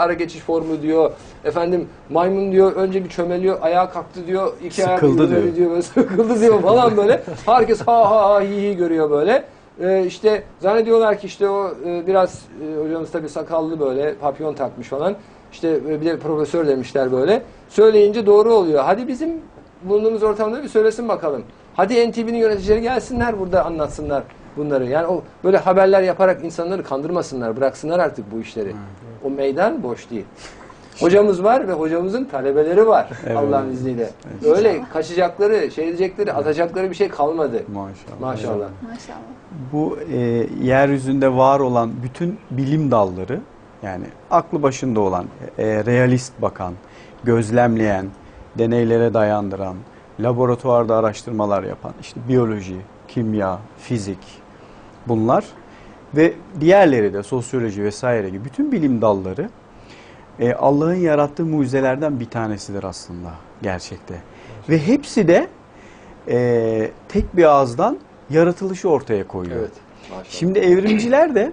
ara geçiş formu diyor. Efendim maymun diyor önce bir çömeliyor ayağa kalktı diyor. iki ayak Sıkıldı yürümeli diyor. böyle sıkıldı diyor falan böyle. Herkes ha ha ha hi hi görüyor böyle. Ee, işte zannediyorlar ki işte o e, biraz e, hocamız tabii sakallı böyle papyon takmış falan. İşte e, bir de profesör demişler böyle. Söyleyince doğru oluyor. Hadi bizim bulunduğumuz ortamda bir söylesin bakalım. Hadi NTV'nin yöneticileri gelsinler burada anlatsınlar bunları. Yani o böyle haberler yaparak insanları kandırmasınlar, bıraksınlar artık bu işleri. O meydan boş değil. Hocamız var ve hocamızın talebeleri var Evet. Allah'ın izniyle. Öyle kaçacakları, şey edecekleri, atacakları bir şey kalmadı. Maşallah. Maşallah. Maşallah. Bu e, yeryüzünde var olan bütün bilim dalları yani aklı başında olan, e, realist bakan, gözlemleyen, deneylere dayandıran, laboratuvarda araştırmalar yapan, işte biyoloji, kimya, fizik bunlar ve diğerleri de sosyoloji vesaire gibi bütün bilim dalları e, Allah'ın yarattığı mucizelerden bir tanesidir aslında gerçekte. Ve hepsi de e, tek bir ağızdan yaratılışı ortaya koyuyor. Evet. Maşallah. Şimdi evrimciler de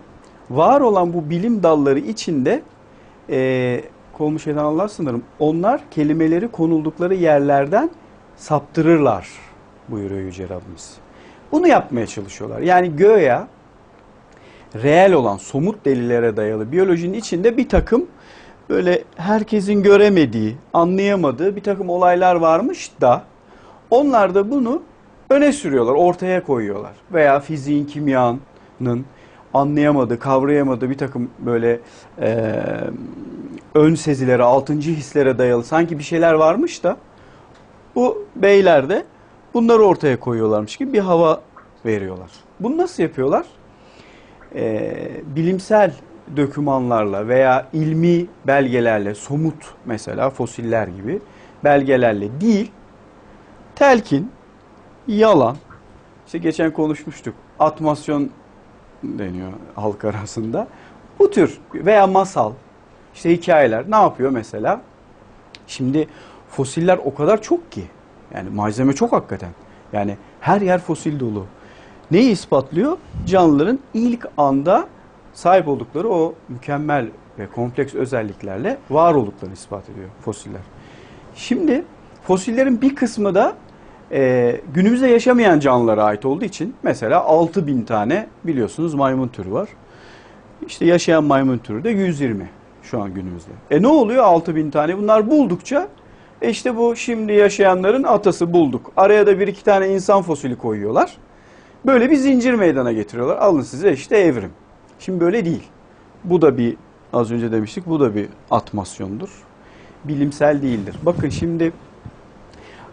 var olan bu bilim dalları içinde e, kolmu şeyden Allah sınırım. Onlar kelimeleri konuldukları yerlerden saptırırlar buyuruyor Yüce Rabbimiz. Bunu yapmaya çalışıyorlar. Yani göya reel olan somut delillere dayalı biyolojinin içinde bir takım böyle herkesin göremediği, anlayamadığı bir takım olaylar varmış da onlar da bunu öne sürüyorlar, ortaya koyuyorlar. Veya fiziğin, kimyanın anlayamadığı, kavrayamadığı bir takım böyle e, ön sezilere, altıncı hislere dayalı sanki bir şeyler varmış da bu beyler de bunları ortaya koyuyorlarmış gibi bir hava veriyorlar. Bunu nasıl yapıyorlar? e, bilimsel dokümanlarla veya ilmi belgelerle, somut mesela fosiller gibi belgelerle değil, telkin, yalan, işte geçen konuşmuştuk, atmasyon deniyor halk arasında. Bu tür veya masal, işte hikayeler ne yapıyor mesela? Şimdi fosiller o kadar çok ki, yani malzeme çok hakikaten. Yani her yer fosil dolu. Neyi ispatlıyor? Canlıların ilk anda sahip oldukları o mükemmel ve kompleks özelliklerle var olduklarını ispat ediyor fosiller. Şimdi fosillerin bir kısmı da e, günümüzde yaşamayan canlılara ait olduğu için mesela 6000 tane biliyorsunuz maymun türü var. İşte yaşayan maymun türü de 120 şu an günümüzde. E ne oluyor 6000 tane? Bunlar buldukça e işte bu şimdi yaşayanların atası bulduk. Araya da bir iki tane insan fosili koyuyorlar. Böyle bir zincir meydana getiriyorlar. Alın size işte evrim. Şimdi böyle değil. Bu da bir az önce demiştik bu da bir atmasyondur. Bilimsel değildir. Bakın şimdi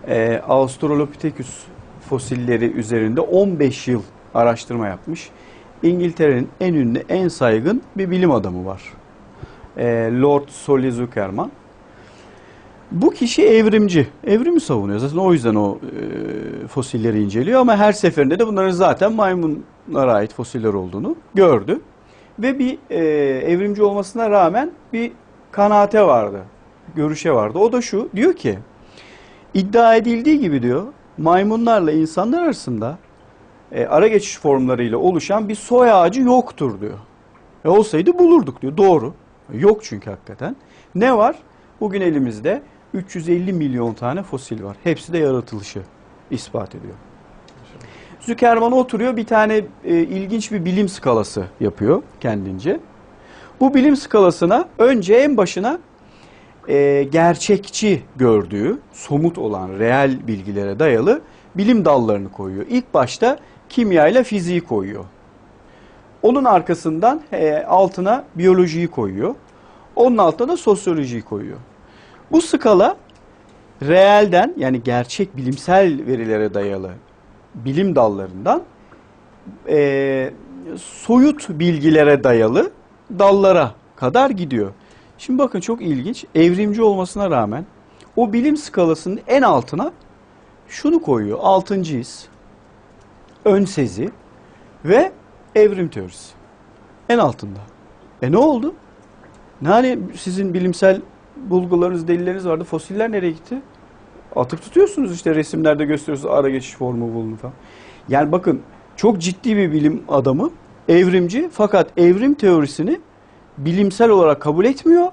e, Australopithecus fosilleri üzerinde 15 yıl araştırma yapmış. İngiltere'nin en ünlü, en saygın bir bilim adamı var. E, Lord Solly Zuckerman. Bu kişi evrimci. Evrimi savunuyor. Zaten o yüzden o e, fosilleri inceliyor ama her seferinde de bunların zaten maymunlara ait fosiller olduğunu gördü. Ve bir e, evrimci olmasına rağmen bir kanaate vardı. Görüşe vardı. O da şu. Diyor ki iddia edildiği gibi diyor maymunlarla insanlar arasında e, ara geçiş formlarıyla oluşan bir soy ağacı yoktur diyor. E olsaydı bulurduk diyor. Doğru. Yok çünkü hakikaten. Ne var? Bugün elimizde 350 milyon tane fosil var. Hepsi de yaratılışı ispat ediyor. Zuckerman oturuyor bir tane e, ilginç bir bilim skalası yapıyor kendince. Bu bilim skalasına önce en başına e, gerçekçi gördüğü, somut olan reel bilgilere dayalı bilim dallarını koyuyor. İlk başta kimya ile fiziği koyuyor. Onun arkasından e, altına biyolojiyi koyuyor. Onun altına da sosyolojiyi koyuyor. Bu skala reelden yani gerçek bilimsel verilere dayalı bilim dallarından e, soyut bilgilere dayalı dallara kadar gidiyor. Şimdi bakın çok ilginç. Evrimci olmasına rağmen o bilim skalasının en altına şunu koyuyor. Altıncı his, ön sezi ve evrim teorisi. En altında. E ne oldu? Ne hani sizin bilimsel bulgularınız, delilleriniz vardı. Fosiller nereye gitti? Atıp tutuyorsunuz işte resimlerde gösteriyorsunuz ara geçiş formu bulunu falan. Yani bakın çok ciddi bir bilim adamı, evrimci fakat evrim teorisini bilimsel olarak kabul etmiyor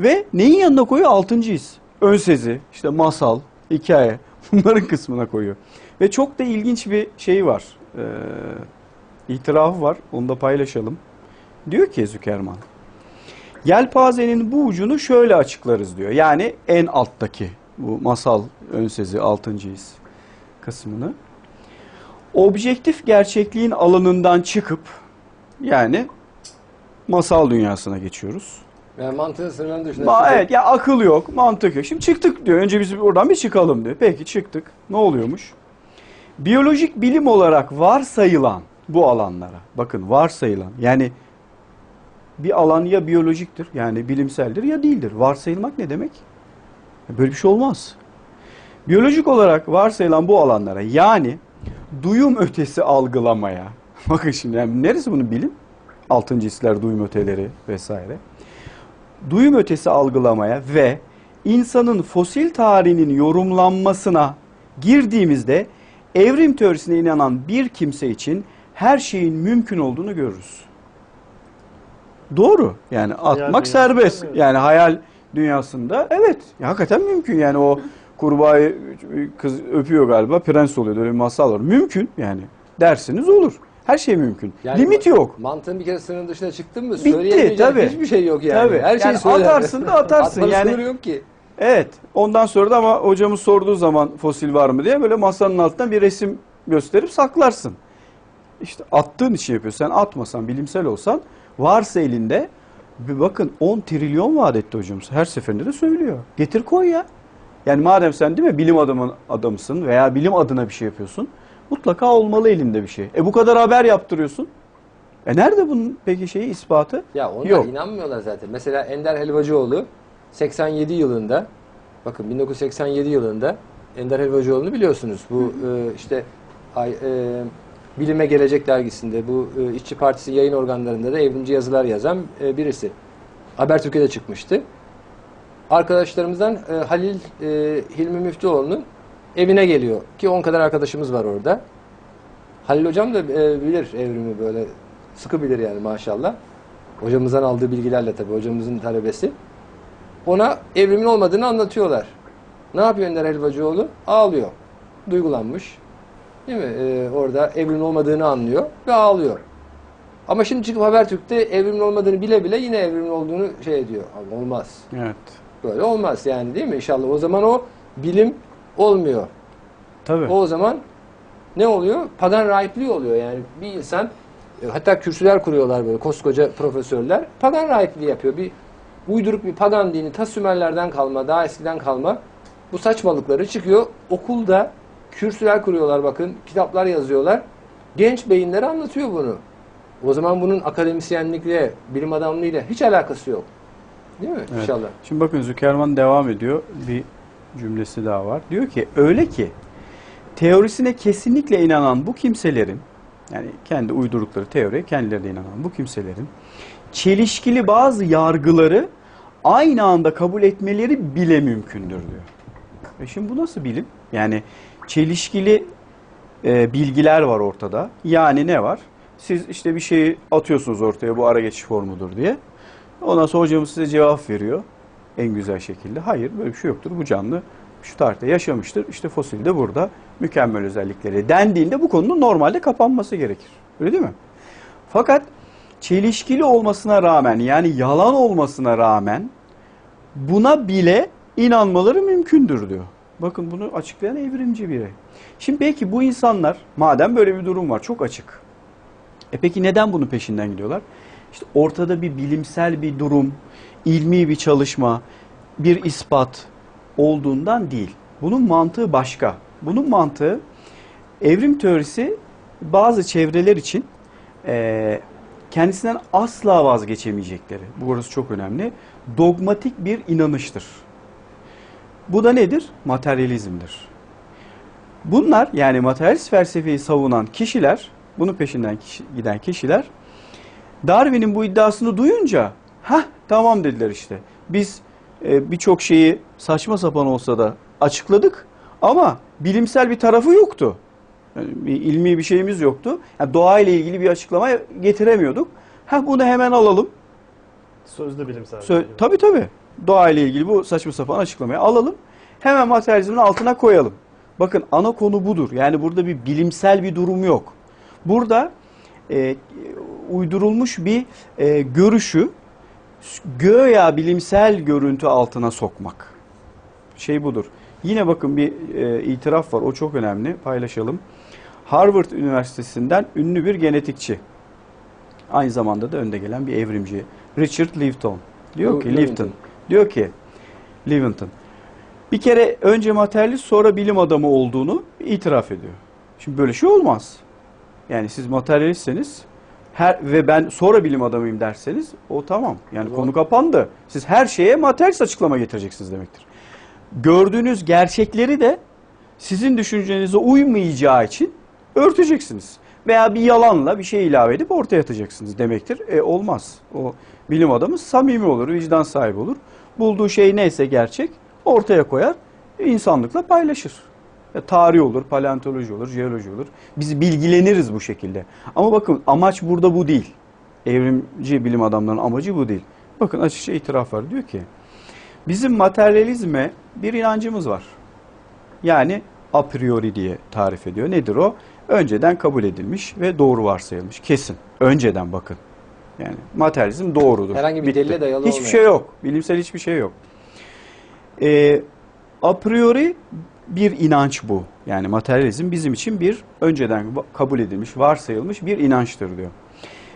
Ve neyin yanına koyuyor? Altıncı his. İşte masal, hikaye bunların kısmına koyuyor. Ve çok da ilginç bir şey var. Ee, itirafı var. Onu da paylaşalım. Diyor ki Zükerman. Yelpazenin bu ucunu şöyle açıklarız diyor. Yani en alttaki bu masal ön sezi altıncı his kısmını. Objektif gerçekliğin alanından çıkıp yani masal dünyasına geçiyoruz. Yani mantığın sınırlarının dışında. Ma evet ya akıl yok, mantık yok. Şimdi çıktık diyor. Önce biz oradan bir çıkalım diyor. Peki çıktık. Ne oluyormuş? Biyolojik bilim olarak varsayılan bu alanlara. Bakın varsayılan. Yani bir alan ya biyolojiktir yani bilimseldir ya değildir. Varsayılmak ne demek? Böyle bir şey olmaz. Biyolojik olarak varsayılan bu alanlara yani duyum ötesi algılamaya. Bakın şimdi yani neresi bunun bilim? Altıncı hisler, duyum öteleri vesaire duyum ötesi algılamaya ve insanın fosil tarihinin yorumlanmasına girdiğimizde evrim teorisine inanan bir kimse için her şeyin mümkün olduğunu görürüz. Doğru. Yani atmak dünyasında serbest. Yani hayal dünyasında evet. ya hakikaten mümkün. Yani o kurbağayı kız öpüyor galiba prens oluyor. Öyle bir masal var. Mümkün yani. Dersiniz olur. Her şey mümkün. Yani Limit yok. Mantığın bir kere sınırın dışına çıktın mı? Bitti, tabii. Hiçbir şey yok yani. Tabii. Her şeyi Yani söyler. atarsın da atarsın. Atmanın Yani- sınırı yok ki. Evet. Ondan sonra da ama hocamız sorduğu zaman fosil var mı diye böyle masanın altından bir resim gösterip saklarsın. İşte attığın için yapıyorsun. Sen atmasan, bilimsel olsan varsa elinde bir bakın 10 trilyon vaat etti hocamız. Her seferinde de söylüyor. Getir koy ya. Yani madem sen değil mi bilim adamın adamısın veya bilim adına bir şey yapıyorsun. Mutlaka olmalı elinde bir şey. E bu kadar haber yaptırıyorsun. E nerede bunun peki şeyi ispatı? Ya onlar Yok. inanmıyorlar zaten. Mesela Ender Helvacıoğlu 87 yılında bakın 1987 yılında Ender Helvacıoğlu'nu biliyorsunuz. Bu e, işte ay, e, Bilime Gelecek dergisinde bu e, İşçi Partisi yayın organlarında da evrimci yazılar yazan e, birisi. Habertürk'e de çıkmıştı. Arkadaşlarımızdan e, Halil e, Hilmi Müftüoğlu'nun evine geliyor ki 10 kadar arkadaşımız var orada. Halil hocam da e, bilir evrimi böyle sıkı bilir yani maşallah. Hocamızdan aldığı bilgilerle tabii hocamızın talebesi. Ona evrimin olmadığını anlatıyorlar. Ne yapıyor Ender Helvacıoğlu? Ağlıyor. Duygulanmış. Değil mi? Ee, orada evrimin olmadığını anlıyor ve ağlıyor. Ama şimdi çıkıp Habertürk'te evrimin olmadığını bile bile yine evrimin olduğunu şey ediyor. Ama olmaz. Evet. Böyle olmaz yani değil mi? İnşallah o zaman o bilim olmuyor. Tabii. O zaman ne oluyor? Pagan rahipliği oluyor yani bir insan e, hatta kürsüler kuruyorlar böyle koskoca profesörler pagan rahipliği yapıyor. Bir uyduruk bir pagan dini ta Sümerlerden kalma daha eskiden kalma bu saçmalıkları çıkıyor okulda kürsüler kuruyorlar bakın kitaplar yazıyorlar genç beyinlere anlatıyor bunu. O zaman bunun akademisyenlikle bilim adamlığıyla hiç alakası yok. Değil mi? Evet. İnşallah. Şimdi bakın Zükerman devam ediyor. Bir cümlesi daha var. Diyor ki öyle ki teorisine kesinlikle inanan bu kimselerin yani kendi uydurdukları teoriye kendileri de inanan bu kimselerin çelişkili bazı yargıları aynı anda kabul etmeleri bile mümkündür diyor. E şimdi bu nasıl bilim? Yani çelişkili e, bilgiler var ortada. Yani ne var? Siz işte bir şeyi atıyorsunuz ortaya bu ara geçiş formudur diye. Ondan sonra hocamız size cevap veriyor en güzel şekilde. Hayır böyle bir şey yoktur. Bu canlı şu tarihte yaşamıştır. İşte fosil de burada mükemmel özellikleri dendiğinde bu konunun normalde kapanması gerekir. Öyle değil mi? Fakat çelişkili olmasına rağmen yani yalan olmasına rağmen buna bile inanmaları mümkündür diyor. Bakın bunu açıklayan evrimci biri. Şimdi peki bu insanlar madem böyle bir durum var çok açık. E peki neden bunun peşinden gidiyorlar? İşte ortada bir bilimsel bir durum, ilmi bir çalışma, bir ispat olduğundan değil. Bunun mantığı başka. Bunun mantığı evrim teorisi bazı çevreler için eee, kendisinden asla vazgeçemeyecekleri. Burası çok önemli. Dogmatik bir inanıştır. Bu da nedir? Materyalizmdir. Bunlar yani materyalist felsefeyi savunan kişiler, bunun peşinden kişi- giden kişiler Darwin'in bu iddiasını duyunca ha tamam dediler işte. Biz e, birçok şeyi saçma sapan olsa da açıkladık ama bilimsel bir tarafı yoktu. Yani bir ilmi bir şeyimiz yoktu. Yani doğayla ilgili bir açıklama getiremiyorduk. Ha bunu hemen alalım. Sözde bilimsel. Sö- tabii tabii. Doğa ile ilgili bu saçma sapan açıklamayı alalım. Hemen materyalizmin altına koyalım. Bakın ana konu budur. Yani burada bir bilimsel bir durum yok. Burada e, uydurulmuş bir e, görüşü göya bilimsel görüntü altına sokmak. Şey budur. Yine bakın bir e, itiraf var. O çok önemli. Paylaşalım. Harvard Üniversitesi'nden ünlü bir genetikçi. Aynı zamanda da önde gelen bir evrimci. Richard Lewton. Diyor ki Lewington. Diyor ki Lewington. Bir kere önce materyalist sonra bilim adamı olduğunu itiraf ediyor. Şimdi böyle şey olmaz. Yani siz materyalistseniz her ve ben sonra bilim adamıyım derseniz o tamam. Yani O konu kapandı. Siz her şeye materyalist açıklama getireceksiniz demektir. Gördüğünüz gerçekleri de sizin düşüncenize uymayacağı için örteceksiniz. Veya bir yalanla bir şey ilave edip ortaya atacaksınız demektir. E olmaz. O bilim adamı samimi olur, vicdan sahibi olur. Bulduğu şey neyse gerçek ortaya koyar, insanlıkla paylaşır. Ya, tarih olur, paleontoloji olur, jeoloji olur. Biz bilgileniriz bu şekilde. Ama bakın amaç burada bu değil. Evrimci bilim adamlarının amacı bu değil. Bakın açıkça itiraf var. Diyor ki bizim materyalizme bir inancımız var. Yani a priori diye tarif ediyor. Nedir o? Önceden kabul edilmiş ve doğru varsayılmış. Kesin. Önceden bakın. Yani materyalizm doğrudur. Herhangi bir Bitti. delile dayalı Hiçbir olmayan. şey yok. Bilimsel hiçbir şey yok. Ee, a priori bir inanç bu. Yani materyalizm bizim için bir önceden kabul edilmiş, varsayılmış bir inançtır diyor.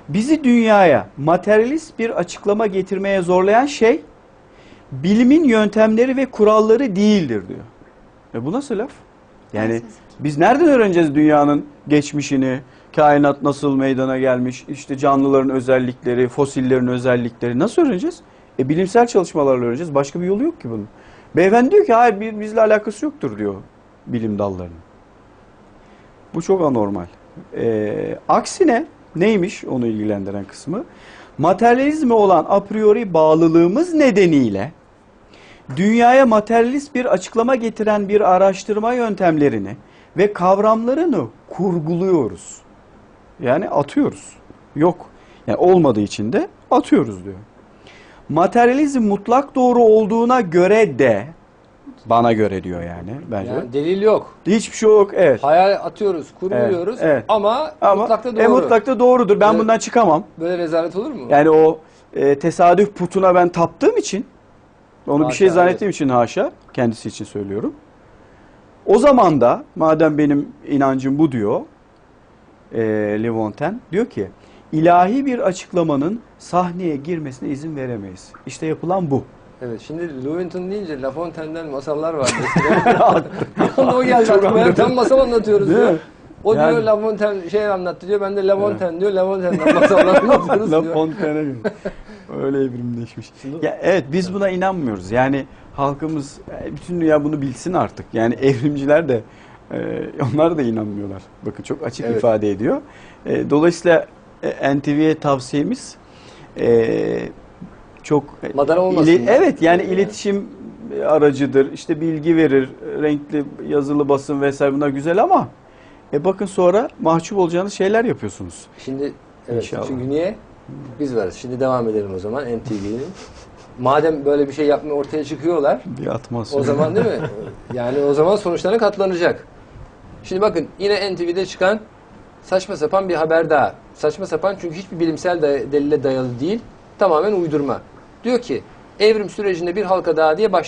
Bizi dünyaya materyalist bir açıklama getirmeye zorlayan şey bilimin yöntemleri ve kuralları değildir diyor. E bu nasıl laf? Yani biz nereden öğreneceğiz dünyanın geçmişini, kainat nasıl meydana gelmiş, işte canlıların özellikleri, fosillerin özellikleri nasıl öğreneceğiz? E bilimsel çalışmalarla öğreneceğiz. Başka bir yolu yok ki bunun. Beyefendi diyor ki hayır bizle alakası yoktur diyor bilim dallarının. Bu çok anormal. Ee, aksine neymiş onu ilgilendiren kısmı? Materyalizme olan a priori bağlılığımız nedeniyle dünyaya materyalist bir açıklama getiren bir araştırma yöntemlerini ve kavramlarını kurguluyoruz. Yani atıyoruz. Yok. Yani olmadığı için de atıyoruz diyor. Materyalizm mutlak doğru olduğuna göre de bana göre diyor yani bence. Yani delil yok. Hiçbir şey yok. Evet. Hayal atıyoruz, kuruluyoruz Evet, evet. ama, Ama mutlakta doğru. E, mutlakta doğrudur. Ben Evet. bundan çıkamam. Böyle rezalet olur mu? Yani o e, tesadüf putuna ben taptığım için onu bir Haşa, şey zannettiğim için haşa kendisi için söylüyorum. O zaman da madem benim inancım bu diyor e, Levanten diyor ki ilahi bir açıklamanın sahneye girmesine izin veremeyiz. İşte yapılan bu. Evet şimdi Lewington deyince La Fontaine'den masallar eskiden. Onda o geldi aklıma. ya. Tam masal anlatıyoruz Değil diyor. mi? O diyor Yani- La Fontaine şey anlattı diyor. Ben de La Fontaine diyor. La Fontaine'den masallar anlatıyoruz La diyor. Fontaine'e göre. Öyle evrimleşmiş. Ya evet biz buna inanmıyoruz. Yani halkımız e, bütün dünya bunu bilsin artık. Yani evrimciler de e, onlar da inanmıyorlar. Bakın çok açık Evet. ifade ediyor. E, dolayısıyla e, NTV'ye tavsiyemiz e, çok Madara olmasın. ili- evet yani Yani. iletişim aracıdır. İşte bilgi verir. Renkli yazılı basın vesaire bunlar güzel ama e bakın sonra mahcup olacağınız şeyler yapıyorsunuz. Şimdi evet İnşallah. çünkü niye? Biz varız. Şimdi devam edelim o zaman NTV'nin. Madem böyle bir şey yapmaya ortaya çıkıyorlar Bir atmosfer. o zaman değil mi? Yani o zaman sonuçlarına katlanacak. Şimdi bakın yine NTV'de çıkan saçma sapan bir haber daha. Saçma sapan çünkü hiçbir bilimsel delile dayalı değil. Tamamen uydurma. Diyor ki evrim sürecinde bir halka daha diye baş